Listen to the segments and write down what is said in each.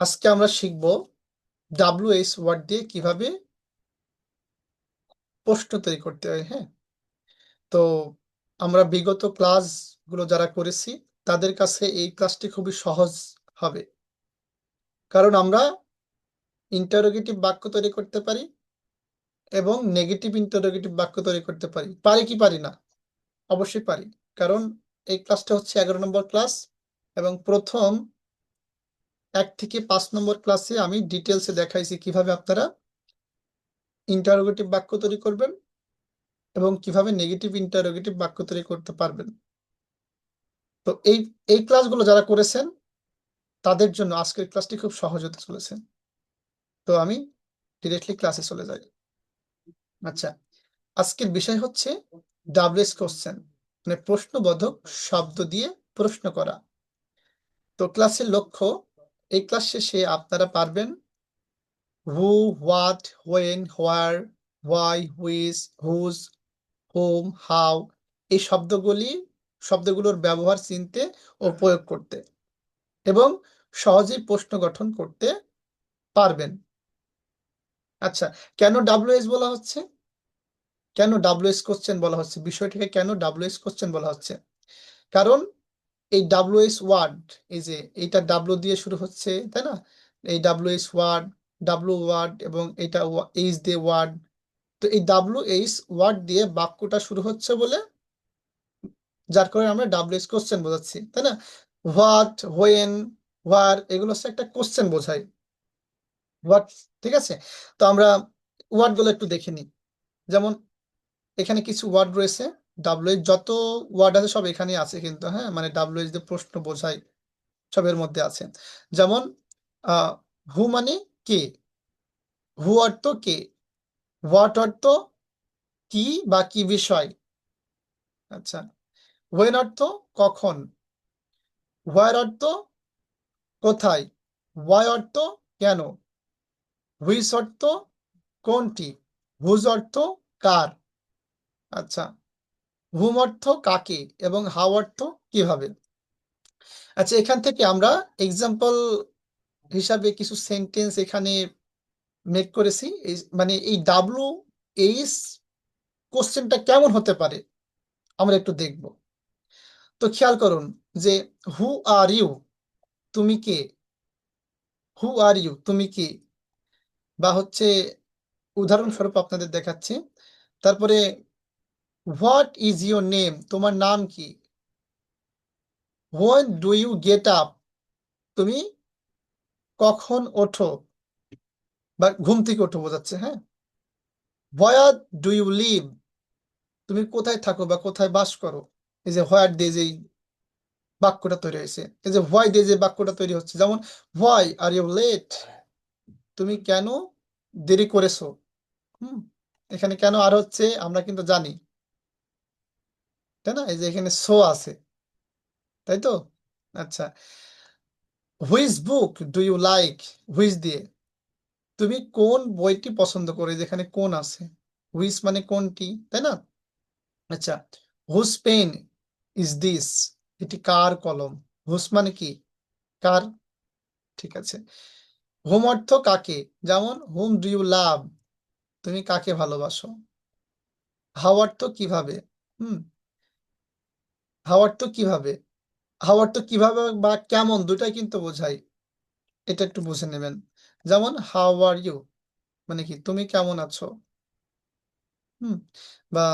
আজকে আমরা শিখব ডাব্লিউএস ওয়ার্ড দিয়ে কীভাবে প্রশ্ন তৈরি করতে হয় হ্যাঁ? তো আমরা বিগত ক্লাসগুলো যারা করেছি, তাদের কাছে এই ক্লাসটি খুবই সহজ হবে। কারণ আমরা ইন্টারোগেটিভ বাক্য তৈরি করতে পারি এবং নেগেটিভ ইন্টারোগেটিভ বাক্য তৈরি করতে পারি। পারি কি পারি না? অবশ্যই পারি। কারণ এই ক্লাসটা হচ্ছে এগারো নম্বর ক্লাস এবং প্রথম এক থেকে পাঁচ নম্বর ক্লাসে আমি ডিটেলসে দেখাইছি কীভাবে আপনারা ইন্টারোগেটিভ বাক্য তৈরি করবেন এবং কীভাবে নেগেটিভ ইন্টারোগেটিভ বাক্য তৈরি করতে পারবেন। তো এই এই ক্লাসগুলো যারা করেছেন, তাদের জন্য আজকের ক্লাসটি খুব সহজ হতে চলেছে। তো আমি ডিরেক্টলি ক্লাসে চলে যাই। আচ্ছা আজকের বিষয় হচ্ছে ডাবলএস কোশ্চেন মানে প্রশ্নবোধক শব্দ দিয়ে প্রশ্ন করা। তো ক্লাসের লক্ষ্য এই ক্লাস শেষে আপনারা পারবেন who what when where why which whose whom how এই শব্দগুলি, শব্দগুলোর ব্যবহার, চিনতে ও প্রয়োগ করতে এবং সহজেই প্রশ্ন গঠন করতে পারবেন। আচ্ছা কেন ডাব্লিউএস বলা হচ্ছে? কেন ডাব্লিউএস কোশ্চেন বলা হচ্ছে? বিষয়টিকে কেন ডাব্লিউএস কোশ্চেন বলা হচ্ছে? কারণ এই ডাব্লিউএস ওয়ার্ড এই যে এইটা ডাব্লিউ দিয়ে শুরু হচ্ছে, তাই না? এই ডাব্লিউএস ওয়ার্ড ডাব্লিউ ওয়ার্ড এবং এটা এইচ দিয়ে ওয়ার্ড তো এই ডাব্লিউ এইচ ওয়ার্ড দিয়ে বাক্যটা শুরু হচ্ছে বলে, যার কারণে আমরা ডাব্লিউএস কোশ্চেন বোঝাচ্ছি, তাই না? হোয়াট হোয়েন হোয়ার এগুলো হচ্ছে একটা কোশ্চেন বোঝায়। হোয়াট ঠিক আছে? তো আমরা ওয়ার্ডগুলো একটু দেখে নিই। যেমন এখানে কিছু ওয়ার্ড রয়েছে। ডাব্লিউ যত ওয়ার্ড আছে সব এখানে আছে কিন্তু হ্যাঁ? মানে ডাব্লিউ যে প্রশ্ন বোঝায় সবের মধ্যে আছে। যেমন হু মানে কে? হু অর্থ কে? হোয়াট অর্থ কি বা কি বিষয়? আচ্ছা ওয়েন অর্থ কখন? হোয়ার অর্থ কোথায়? ওয়াই অর্থ কেন? হুইস অর্থ কোনটি? হুজ অর্থ কার? আচ্ছা হুম অর্থ কাকে এবং হাউ অর্থ কীভাবে? আচ্ছা এখান থেকে আমরা এক্সাম্পল হিসাবে কিছু সেন্টেন্স এখানে মেক করেছি। মানে এই ডাব্লু এইস কোশ্চেনটা কেমন হতে পারে আমরা একটু দেখব। তো খেয়াল করুন যে হু আর ইউ তুমি কে? হু আর ইউ তুমি কি? বা হচ্ছে উদাহরণস্বরূপ আপনাদের দেখাচ্ছি। তারপরে হোয়াট ইজ ইউর নেম তোমার নাম কি? When do you get up তুমি কখন ওঠো? বা ঘুম থেকে ওঠো বোঝাচ্ছে হ্যাঁ? হোয়ার ডু ইউ লিভ তুমি কোথায় থাকো বা কোথায় বাস করো? এই যে হোয়ার দিয়ে যে বাক্যটা তৈরি হয়েছে, এই যে হোয়াই দিয়ে যে বাক্যটা তৈরি হচ্ছে, যেমন হোয়াই আর ইউ লেট তুমি কেন দেরি করেছ? হুম, এখানে কেন আর হচ্ছে আমরা কিন্তু জানি। তাই না? এই যে এখানে শো আছে। তাই তো? আচ্ছা। Which book do you like which দিয়ে। তুমি কোন বইটি পছন্দ করে? যেখানে কোন আছে। হুইজ মানে কোনটি? তাই না? আচ্ছা। হুস পেন ইজ দিস এটি কার কলম? হুস মানে কি? কার? ঠিক আছে। হোম অর্থ কাকে? যেমন হোম ডু ইউ লাভ তুমি কাকে ভালোবাসো? হাও অর্থ কীভাবে? হুম। হাওয়ার তো কীভাবে? হাওয়ার তো কীভাবে বা কেমন দুটাই কিন্তু বোঝাই এটা একটু বুঝে নেবেন। যেমন হাউ আর ইউ মানে কি, তুমি কেমন আছো? হুম, বা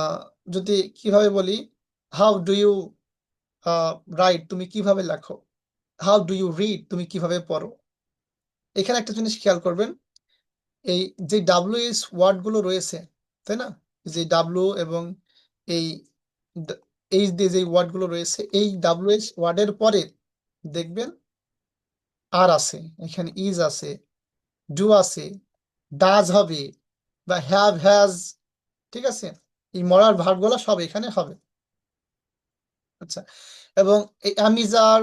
যদি কীভাবে বলি হাউ ডু ইউ রাইট তুমি কীভাবে লেখো? হাউ ডু ইউ রিড তুমি কীভাবে পড়ো? এখানে একটা জিনিস খেয়াল করবেন, এই যে ডাব্লিউ এস ওয়ার্ডগুলো রয়েছে, তাই না? যে ডাব্লিউ এবং এই এইচ দিয়ে যে ওয়ার্ডগুলো রয়েছে, এই ডাব্লিউএইচ ওয়ার্ডের পরে দেখবেন আর আছে, এখানে ইজ আছে ডু আছে ডাজ হবে বা হ্যাভ হ্যাজ ঠিক আছে? এই মরার ভাগগুলো সব এখানে হবে। আচ্ছা এবং এই অ্যামিজার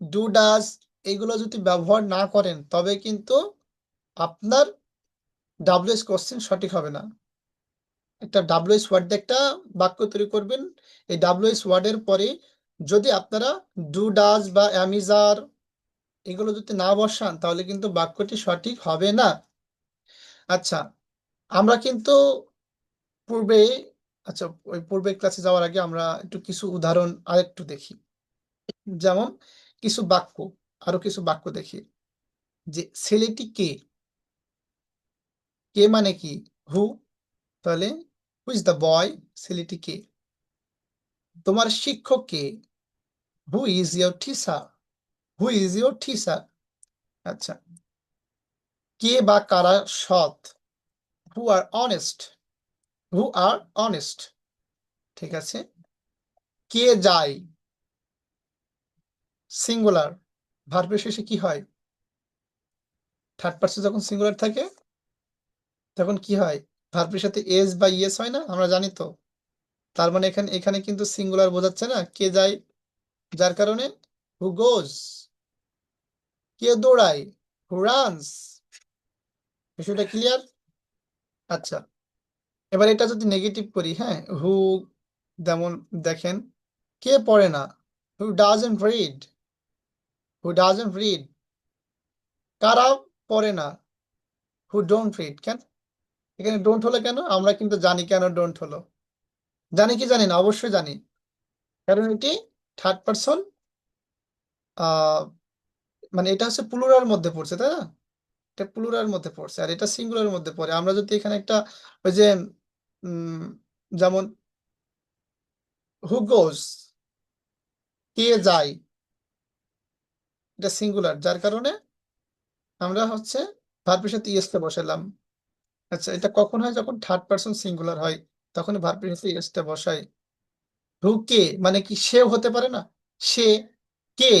ডু ডাজ এইগুলো যদি ব্যবহার না করেন, তবে কিন্তু আপনার ডাব্লিউএস কোশ্চেন সঠিক হবে না। একটা ডাব্লিউএস ওয়ার্ড একটা বাক্য তৈরি করবেন। এই ডাব্লিউএস ওয়ার্ডের পরে যদি আপনারা ডু ডাজ বা অ্যামিজার এগুলো যদি না বসান, তাহলে কিন্তু বাক্যটি সঠিক হবে না। আচ্ছা আমরা কিন্তু পূর্বে আচ্ছা ওই পূর্বে ক্লাসে যাওয়ার আগে আমরা একটু কিছু উদাহরণ আরেকটু দেখি। যেমন কিছু বাক্য, আরও কিছু বাক্য দেখি। যে ছেলেটি কে? কে মানে কি? হু তাহলে হু ইজ দ্য বয় ছেলেটি কে? তোমার শিক্ষক কে? Who is your teacher who is your teacher আচ্ছা। কে বা কারা সৎ? হু আর অনেস্ট হু আর অনেস্ট ঠিক আছে। কে যায়? সিঙ্গুলার ভার্বের শেষে কি হয়? থার্ড পার্সন যখন সিঙ্গুলার থাকে, তখন কি হয়? ভার্বের সাথে এস বা ইয়েস হয় না? আমরা জানি তো। তার মানে এখানে এখানে কিন্তু সিঙ্গুলার বোঝাচ্ছে না। কে যায়? যার কারণে? হু গোজ কে দৌড়ায়? হু রানস বিষয়টা ক্লিয়ার আচ্ছা। এবার এটা যদি নেগেটিভ করি হ্যাঁ? হু যেমন দেখেন, কে পড়ে না? Who doesn't read who doesn't read কারা পড়ে না? হু ডোন্ট রিড কেন? এখানে ডোন্ট হলো কেন? আমরা কিন্তু জানি কেন ডোন্ট হলো। জানি কি জানি না? অবশ্যই জানি। কারণ এটি থার্ড পারসন মানে এটা হচ্ছে প্লুরাল মধ্যে পড়ছে, তাই না? এটা প্লুরাল মধ্যে পড়ছে, আর এটা সিঙ্গুলার মধ্যে পড়ে। আমরা যদি এখানে একটা ওই যে যেমন হু গোজ কে যায়, এটা সিঙ্গুলার যার কারণে আমরা হচ্ছে ভার্বের সাথে ইয়েসটা বসালাম। আচ্ছা এটা কখন হয়? যখন থার্ড পারসন সিঙ্গুলার হয়, তখন ভার্বের সাথে ইয়েসটা বসাই হু কে মানে কি সে হতে পারে না? সে, কে,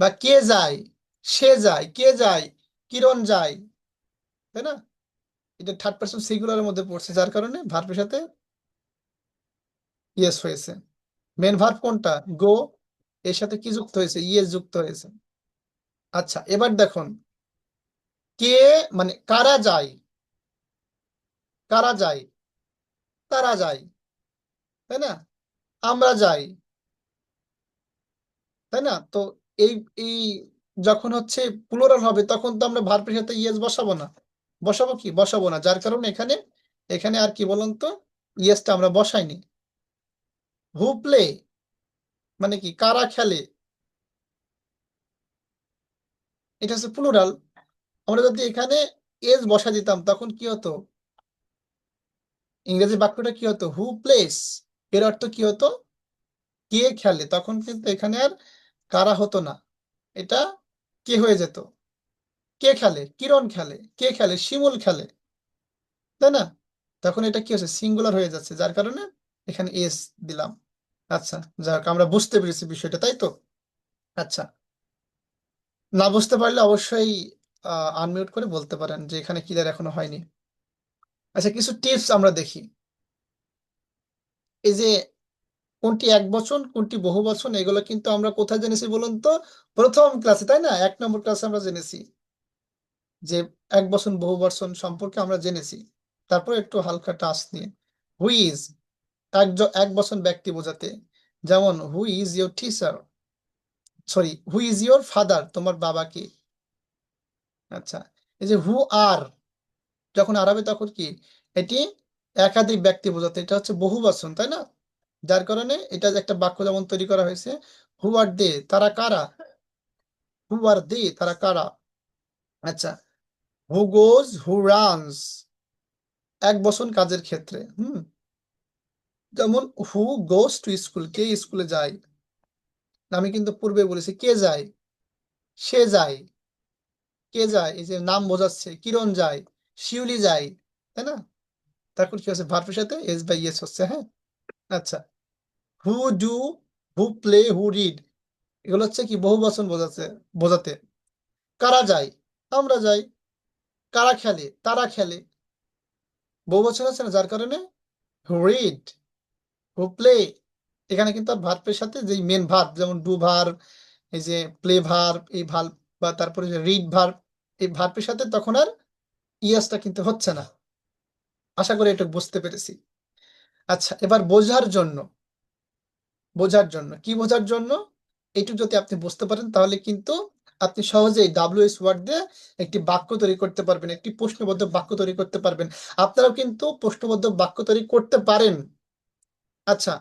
বা কে যায়? সে যায়, কে যায়? কিরণ যায়? তাই না? এটা থার্ড পারসন সিঙ্গুলারের মধ্যে পড়ছে, যার কারণে ভার্বের সাথে ইয়েস হয়েছে। মেন ভার্ব কোনটা? গো এর সাথে কি যুক্ত হয়েছে? ইয়েস যুক্ত হয়েছে। আচ্ছা এবার দেখুন। কে মানে কারা যায়? কারা যায়, তারা যায়, তাই না? আমরা যাই, তাই না? তো এই এই যখন হচ্ছে প্লুরাল হবে, তখন তো আমরা ভার্বের সাথে ইয়েস বসাবো না। বসাবো কি? বসাবো না। যার কারণে এখানে এখানে আর কি বলুন তো? ইয়েসটা আমরা বসাইনি। হু প্লে মানে কি? কারা খেলে? এটা হচ্ছে প্লুরাল আমরা যদি এখানে এস বসা দিতাম, তখন কি হতো? ইংরেজি বাক্যটা কি হতো? হু প্লেস এর অর্থ কি হতো? কে খেলে? তখন কিন্তু এখানে আর কারা হতো না। এটা কে হয়ে যেত? কে খেলে? কিরণ খেলে? কে খেলে? শিমুল খেলে। তাই না? তখন এটা কি হচ্ছে সিঙ্গুলার হয়ে যাচ্ছে। যার কারণে এখানে এস দিলাম। আচ্ছা যাক, আমরা বুঝতে পেরেছি বিষয়টা, তাই তো? আচ্ছা। না বুঝতে পারলে অবশ্যই আনমিউট করে বলতে পারেন যে এখানে ক্লিয়ার এখনও হয়নি। আচ্ছা কিছু টিপস আমরা দেখি। এই যে, কোনটি এক বচন, কোনটি বহু বচন, এগুলো কিন্তু আমরা কোথায় জেনেছি বলুন তো? প্রথম ক্লাসে তাই না? এক নম্বর ক্লাসে আমরা জেনেছি যে, এক বচন, বহু বচন সম্পর্কে আমরা জেনেছি। তারপর একটু হালকা টাচ নিয়ে। হুইজ এক এক বচন ব্যক্তি বোঝাতে? যেমন who is your teacher sorry who is your father তোমার বাবা কে? আচ্ছা এই যে হু আর যখন আরবে তখন কি? এটি একাধিক ব্যক্তি বোঝাতে, এটা হচ্ছে বহু বচন, তাই না? যার কারণে এটা একটা বাক্য যেমন তৈরি করা হয়েছে, হু আর দে, তারা কারা? হু আর দে, তারা কারা? আচ্ছা হু গোজ, হু রানস। এক বচন কাজের ক্ষেত্রে, হুম? যেমন, হু গোজ টু স্কুল, কে স্কুলে যায়? আমি কিন্তু পূর্বে বলেছি, কে যায়? সে যায়। কে যায়? এই যে নাম বোঝাচ্ছে, কিরণ যায়? শিউলি যায় তাই না? তারপর কি হচ্ছে? ভার্বের সাথে এস বাই এস হচ্ছে হ্যাঁ? আচ্ছা। Who do who play who read এগুলো হচ্ছে কি? বহু বচন বোঝাচ্ছে, বোঝাতে। কারা যায় আমরা যাই। কারা খেলে? তারা খেলে। বহু বছর আছে না? যার কারণে? হু রিড হু প্লে এখানে কিন্তু আর ভার্বের সাথে যে মেন ভার্ব যেমন ডু ভার্ব এই যে প্লে ভার্ব এই ভার্ব বা তারপরে যে রিড ভার্ব এই ভার্বের সাথে তখন আর ইয়াসটা কিন্তু হচ্ছে না। আশা করি এটা বুঝতে পেরেছি। আচ্ছা এবার বোঝার জন্য বোঝার জন্য, কি বোঝার জন্য? এইটুকু যদি আপনি বুঝতে পারেন, তাহলে কিন্তু আপনি সহজেই ডাব্লিউএস ওয়ার্ড দিয়ে একটি বাক্য তৈরি করতে পারবেন, একটি প্রশ্নবদ্ধ বাক্য তৈরি করতে পারবেন। আপনারাও কিন্তু প্রশ্নবদ্ধ বাক্য তৈরি করতে পারেন। আচ্ছা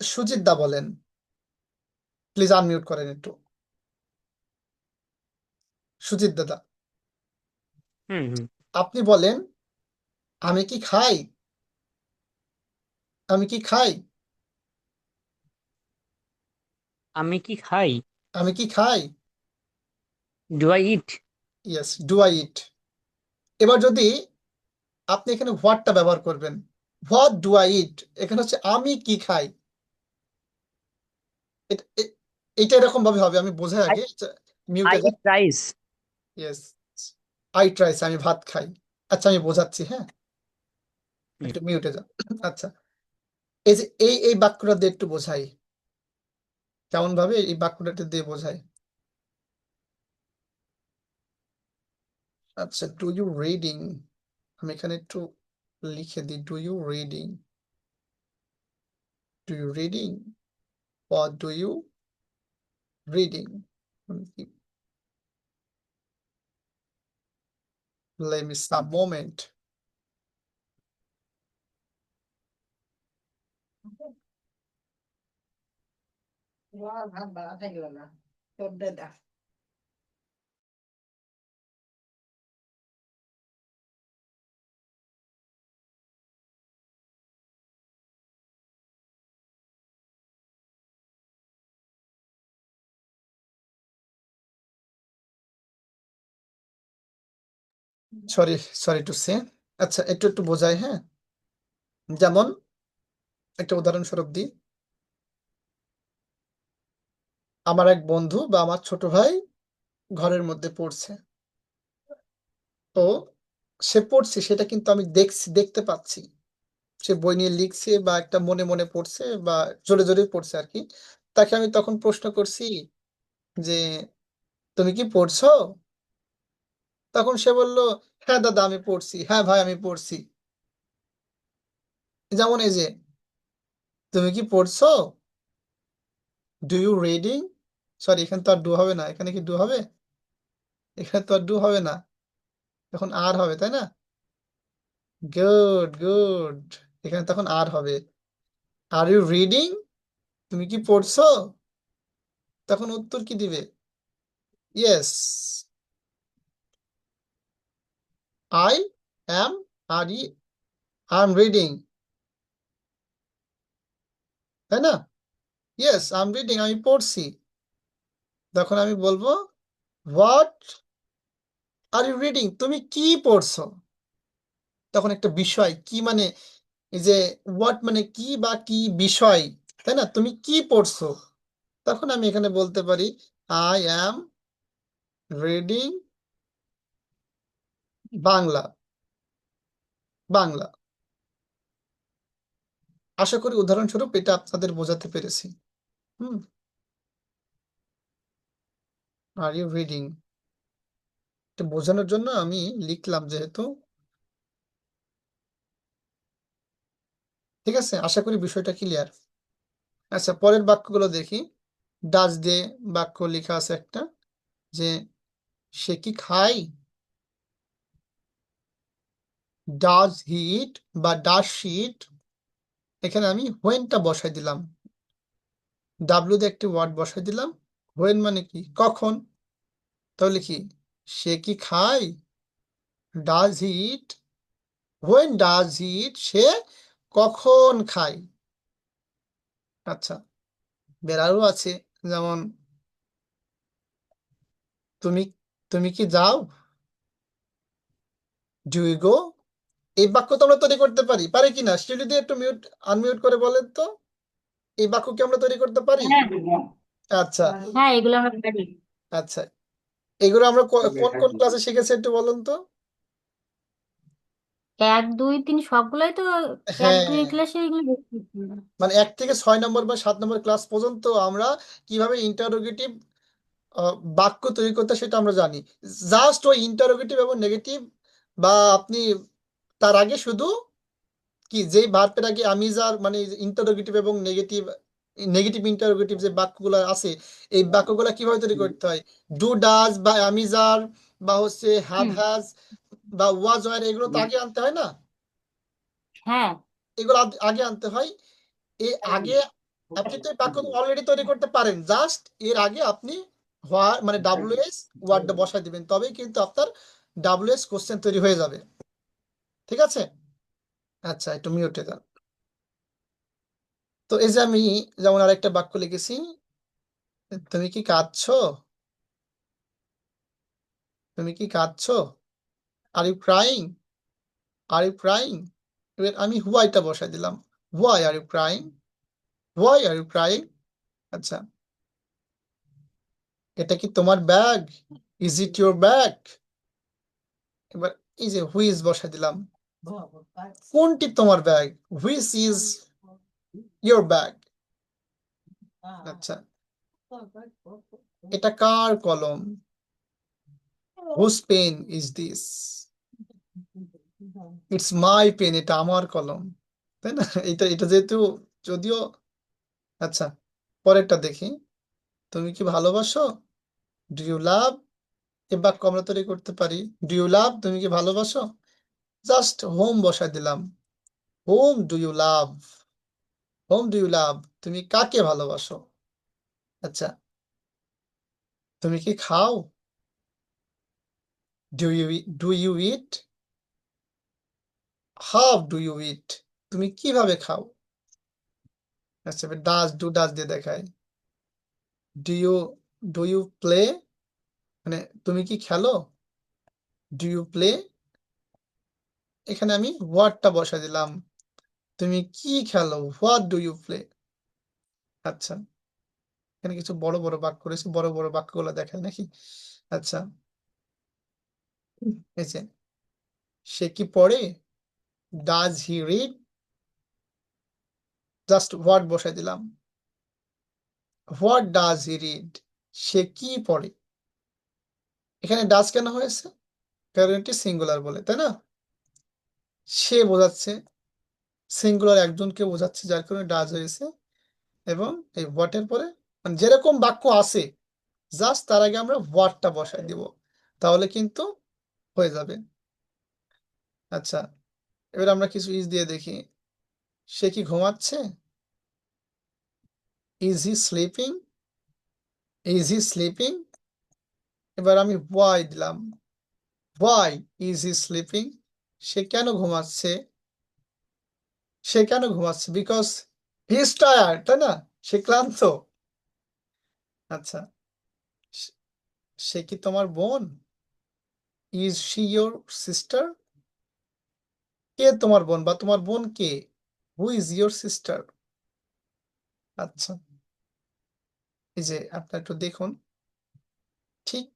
সুজিত দা বলেন। প্লিজ আনমিউট করেন একটু। সুজিত দাদা। আপনি বলেন আমি কি খাই? আমি কি খাই? আমি কি খাই? আমি কি খাই? Do I eat yes do I eat এবার যদি আপনি এখানে হোয়াটটা ব্যবহার করবেন। হোয়াট ডু আই ইট এখানে হচ্ছে আমি কি খাই? এটা এরকম ভাবে হবে আমি বোঝাই আগে মিউটে রাইস ইয়েস আই ট্রাইস আমি ভাত খাই। আচ্ছা আমি বোঝাচ্ছি হ্যাঁ। একটু মিউটে যা আচ্ছা। এই যে এই এই বাক্যটা দিয়ে একটু বোঝাই। কেমন ভাবে এই বাক্যটা দিয়ে বোঝাই? আচ্ছা ডু ইউ রিডিং আমি এখানে একটু লিখে দিই do you reading do you reading or do you reading? Let me some moment ভাত বাড়া থাকল না তোর দাদা সরি সরি টু সে আচ্ছা একটু একটু বোঝাই হ্যাঁ? যেমন, একটা উদাহরণস্বরূপ দিই। আমার এক বন্ধু বা আমার ছোট ভাই ঘরের মধ্যে পড়ছে। তো সে পড়ছে, সেটা কিন্তু আমি দেখছি, দেখতে পাচ্ছি। সে বই নিয়ে লিখছে বা একটা মনে মনে পড়ছে বা জোরে জোরে পড়ছে আর কি। তাকে আমি তখন প্রশ্ন করছি যে, তুমি কি পড়ছো? তখন সে বলল হ্যাঁ দাদা, আমি পড়ছি। হ্যাঁ ভাই, আমি পড়ছি। যেমন এই যে, তুমি কি পড়ছো? ডু ইউ রিডিং সরি এখানে তো আর ডু হবে না। এখানে কি ডু হবে? এখানে তো আর ডু হবে না। এখন আর হবে, তাই না? গুড গুড এখানে তখন আর হবে। আর ইউ রিডিং তুমি কি পড়ছো? তখন উত্তর কি দিবে? ইয়েস আই অ্যাম আর ই আই এম রিডিং তাই না? ইয়েস আই রিডিং আমি পড়ছি। তখন আমি বলব হোয়াট আর ইউ রিডিং তুমি কি পড়ছো? তখন একটা বিষয়, কি মানে এই যে হোয়াট মানে কি বা কি বিষয়, তাই না? তুমি কি পড়ছো? তখন আমি এখানে বলতে পারি I am reading Bangla Bangla. আশা করি উদাহরণস্বরূপ এটা আপনাদের বোঝাতে পেরেছি। হুম। আর ইউ রিডিং বোঝানোর জন্য আমি লিখলাম যেহেতু। ঠিক আছে, আশা করি বিষয়টা ক্লিয়ার আচ্ছা পরের বাক্যগুলো দেখি। ডাজ দিয়ে বাক্য লেখা আছে একটা, যে সে কি খায়? ডাজ হি ইট বা ডাজ শি ইট এখানে আমি হোয়েনটা বসাই দিলাম। ডাব্লিউ দিয়ে একটি ওয়ার্ড বসাই দিলাম। হোয়েন মানে কি? কখন? তাহলে কি? সে কি খায়? Does he eat when does he eat সে কখন খায়? আচ্ছা বেড়ারও আছে, যেমন, তুমি তুমি কি যাও? ডু ইউ গো এই বাক্য তো আমরা তৈরি করতে পারি। পারি কি না শিউলি দিয়ে একটু মিউট আনমিউট করে বলেন তো। এই বাক্য কি আমরা তৈরি করতে পারি? আচ্ছা। হ্যাঁ এগুলো আমরা পারি। আচ্ছা। এগুলো আমরা কোন কোন ক্লাসে শিখেছি একটু বলুন তো। এক দুই তিন সবগুলোই তো এক হ্যাঁ। দুই ক্লাসে এগুলো মানে এক থেকে ছয় নম্বর বা সাত নম্বর ক্লাস পর্যন্ত আমরা কীভাবে ইন্টারোগেটিভ বাক্য তৈরি করতে সেটা আমরা জানি। জাস্ট ওই ইন্টারোগেটিভ এবং নেগেটিভ বা আপনি তার আগে শুধু কি যেই ভার্বের আগে আমিজার মানে ইন্টারোগেটিভ এবং নেগেটিভ নেগেটিভ ইন্টারোগেটিভ যে বাক্যগুলো আছে এই বাক্যগুলো কীভাবে তৈরি করতে হয়? ডু ডাজ বা অ্যামিজার বা হচ্ছে হ্যাভ হ্যাজ বা ওয়াজ ওয়ার এগুলো তো আগে আনতে হয় না? হ্যাঁ। এগুলো আগে আনতে হয়। এর আগে আপনি তো বাক্য অলরেডি তৈরি করতে পারেন। জাস্ট এর আগে আপনি মানে ডাব্লিউএস ওয়ার্ডটা বসায় দিবেন। তবেই কিন্তু আপনার ডাব্লিউএস কোশ্চেন তৈরি হয়ে যাবে। ঠিক আছে? আচ্ছা একটু মিউটে যান। তো এই যে আমি যেমন আরেকটা বাক্য লিখেছি, তুমি কি কাঁদছো? তুমি কি কাঁদছো? Are you crying are you crying এবার আমি হোয়াইটা বসাই দিলাম। Why are you crying why are you crying আচ্ছা। এটা কি তোমার bag is it your bag এবার এই যে হুইজ বসাই দিলাম। কোনটি তোমার bag which is your bag আচ্ছা এটা কার কলম whose pen is this it's my pen এটা আমার কলম তাই না? এটা এটা যেহেতু যদিও আচ্ছা পরেরটা দেখি। তুমি কি ভালোবাসো? ডু ইউ লাভ এ বাক্য আমরা তৈরি করতে পারি। ডু ইউ লাভ তুমি কি ভালোবাসো? জাস্ট হোম বসাই দিলাম। Whom do you love whom do you love তুমি কাকে ভালোবাসো? আচ্ছা। তুমি কি খাও? Do you do you eat how do you eat তুমি কীভাবে খাও? আচ্ছা ডাজ ডু ডাজ দিয়ে দেখায় do you do you play মানে তুমি কি খেলো? ডু ইউ প্লে এখানে আমি হোয়াটটা বসা দিলাম। তুমি কি খেলো? হোয়াট ডু ইউ প্লে আচ্ছা। এখানে কিছু বড় বড় বাক্য রয়েছে, বড় বড় বাক্যগুলো দেখায় নাকি? আচ্ছা। এই যে, সে কি পড়ে? Does he read just what বসাই দিলাম। হোয়াট ডাজ হি রিড সে কি পড়ে? এখানে ডাজ কেন হয়েছে? কারণ এটি সিঙ্গুলার বলে, তাই না? সে বোঝাচ্ছে সিঙ্গুলার একজনকে বোঝাচ্ছে যার কারণে ডাজ হয়েছে এবং এই হোয়াটের পরে মানে যেরকম বাক্য আছে জাস্ট তার আগে আমরা হোয়াটটা বসাই দিব, তাহলে কিন্তু হয়ে যাবে। আচ্ছা এবার আমরা কিছু ইজ দিয়ে দেখি, সে কি ঘুমাচ্ছে? Is he sleeping is he sleeping এবার আমি ওয়াই দিলাম ওয়াই ইজ হি স্লিপিং সে কেন ঘুমাচ্ছে? সে কেন ঘুমাচ্ছে? বিকজ হি ইজ টায়ার্ড তাই না? সে ক্লান্ত। আচ্ছা সে- কি তোমার বোন? ইজ শি ইয়োর সিস্টার কে তোমার বোন বা তোমার বোন কে? হু ইজ ইয়োর সিস্টার আচ্ছা এই যে আপনারা একটু দেখুন। ঠিক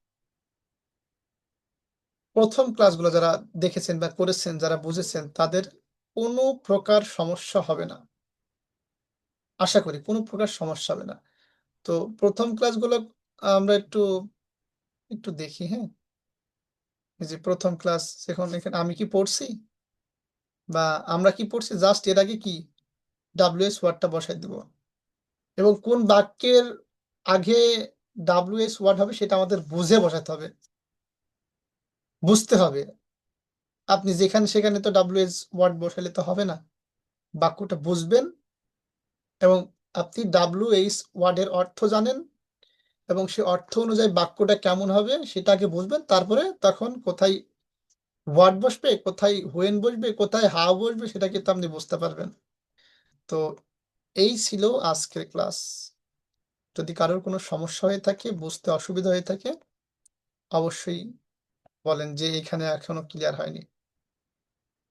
প্রথম ক্লাসগুলো যারা দেখেছেন বা করেছেন, যারা বুঝেছেন, তাদের কোনো প্রকার সমস্যা হবে না। আশা করি কোনো প্রকার সমস্যা হবে না। তো প্রথম ক্লাসগুলো আমরা একটু একটু দেখি হ্যাঁ? যে প্রথম ক্লাস এখন এখানে আমি কি পড়ছি? বা আমরা কি পড়ছি? জাস্ট এর আগে কি? ডাব্লিউএস ওয়ার্ডটা বসাই দেব। এবং কোন বাক্যের আগে ডাব্লিউএস ওয়ার্ড হবে সেটা আমাদের বুঝে বসাতে হবে। বুঝতে হবে। আপনি যেখানে সেখানে তো ডাব্লিউএস ওয়ার্ড বসালে তো হবে না। বাক্যটা বুঝবেন এবং আপনি ডাব্লিউএইচ ওয়ার্ডের অর্থ জানেন এবং সে অর্থ অনুযায়ী বাক্যটা কেমন হবে সেটা আগে বুঝবেন। তারপরে তখন কোথায় ওয়ার্ড বসবে, কোথায় হোয়েন বসবে, কোথায় হাউ বসবে সেটা কিন্তু আপনি বুঝতে পারবেন। তো এই ছিল আজকের ক্লাস। যদি কারোর কোনো সমস্যা হয়ে থাকে, বুঝতে অসুবিধা হয়ে থাকে, অবশ্যই বলেন যে এখানে এখনও ক্লিয়ার হয়নি।